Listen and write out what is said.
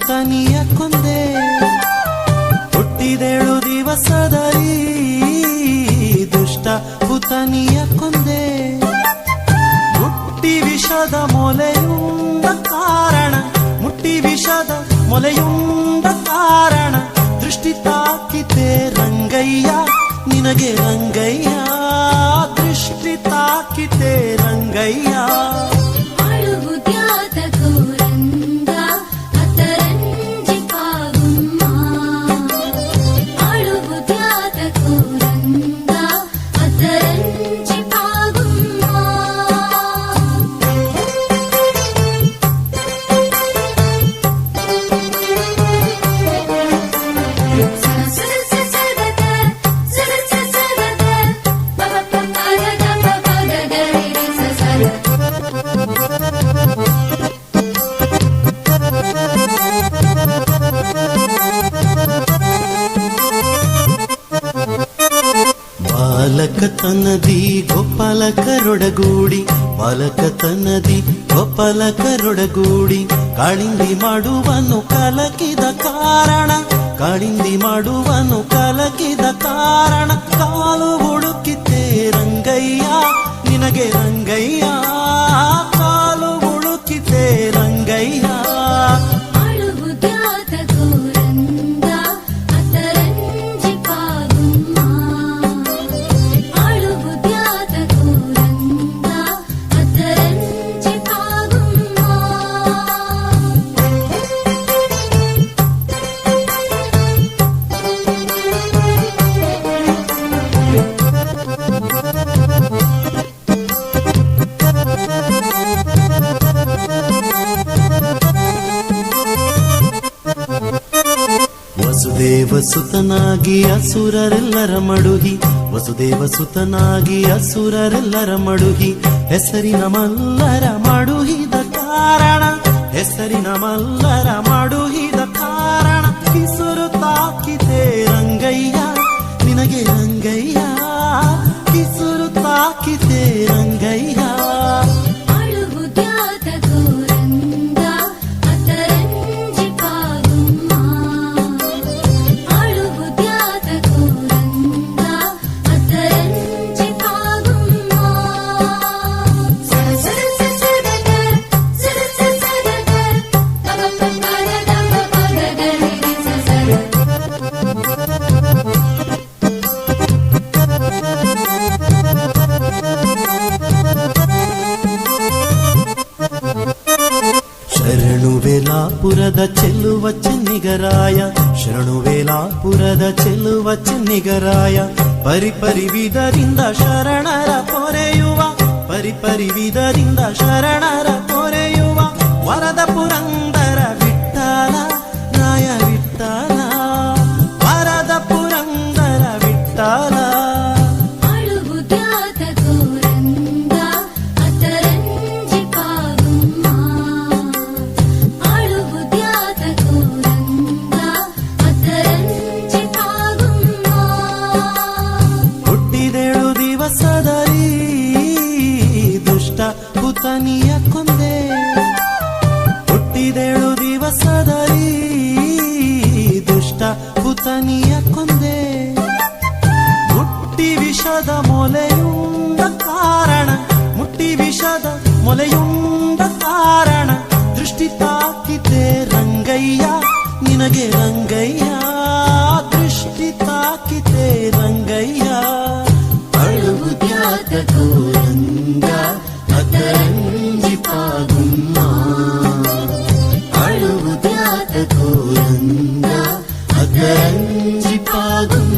ಪುತನಿಯ ಕೊಂದೆ, ಹುಟ್ಟಿದೇಳು ದಿವಸದಲ್ಲಿ ದುಷ್ಟ ಪುತನಿಯ ಕೊಂದೆ. ಮುಟ್ಟಿ ವಿಷದ ಮೊಲೆಯುಂದ ಕಾರಣ, ಮುಟ್ಟಿ ವಿಷದ ಮೊಲೆಯುಂದ ಕಾರಣ. ದೃಷ್ಟಿ ತಾಕಿತೆ ರಂಗಯ್ಯ, ನಿನಗೆ ರಂಗಯ್ಯ. ದೃಷ್ಟಿ ತಾಕಿತೆ ರಂಗಯ್ಯ. ಬಾಲಕತನದಿ ಗೋಪಾಲಕರೊಡಗೂಡಿ. ಗೋಪಾಲ ಗೋಪಾಲಕರೊಡಗೂಡಿ. ಕಾಳಿಂದಿ ಮಾಡುವನು ಕಲಕಿದ ಕಾರಣ. ಕಾಳಿಂದಿ ಮಾಡುವನು ಕಲಕಿದ ಕಾರಣ. ಕಾಲು ಹುಡುಕಿತೆ ರಂಗಯ್ಯ, ನಿನಗೆ ರಂಗಯ್ಯ ವಸುದೇವ ಸುತನಾಗಿ ಅಸುರರೆಲ್ಲರ ಮಡುಗಿ ವಸುದೇವ ಸುತನಾಗಿ ಅಸುರರೆಲ್ಲರ ಮಡುಗಿ ಹೆಸರಿನ ಮಲ್ಲರ ಮಡುಹಿದ ಕಾರಣ. ಹೆಸರಿನ ಮಲ್ಲರ ಮಡುಹಿದ ಕಾರಣ. ಕಿಸುರು ತಾಕಿದೆ ರಂಗಯ್ಯ, ನಿನಗೆ ರಂಗಯ್ಯ. ಕಿಸುರು ತಾಕಿದೆ ರಂಗಯ್ಯ. ತವ ಪಂಗರ ದವ ಪಗಗರಿ ಸರ ಶರಣು ವೇಲಾಪುರದ ಚೆಲ್ಲುವ ಚೆನ್ನಿಗರಾಯ ಶರಣು ವೇಲಾಪುರದ ಚೆಲ್ಲುವ ಚೆನ್ನಿಗರಾಯ ಪರಿಪರಿವಿದರಿಂದ ಶರಣರ ಪೊರೆಯುವ ಪರಿಪರಿವಿದರಿಂದ ಶರಣರ ತನಿಯ ಕೊಂದೆ ಹುಟ್ಟಿದೇಳು ದಿವಸದಲ್ಲಿ ದುಷ್ಟ ಕುತನಿಯ ಕೊಂದೆ ಮುಟ್ಟಿ ವಿಷದ ಮೊಲೆಯುಂಡ ಕಾರಣ, ಮುಟ್ಟಿ ವಿಷದ ಮೊಲೆಯುಂಡ ಕಾರಣ. ದೃಷ್ಟಿ ತಾಕಿದೆ ರಂಗಯ್ಯ, ನಿನಗೆ ರಂಗಯ್ಯ. ದೃಷ್ಟಿ ತಾಕಿದೆ ರಂಗಯ್ಯ. ಅಳುವುದ್ಯಾತಗೂ കാത്തകൂലന്ത അകരഞ്ചിപ്പാകും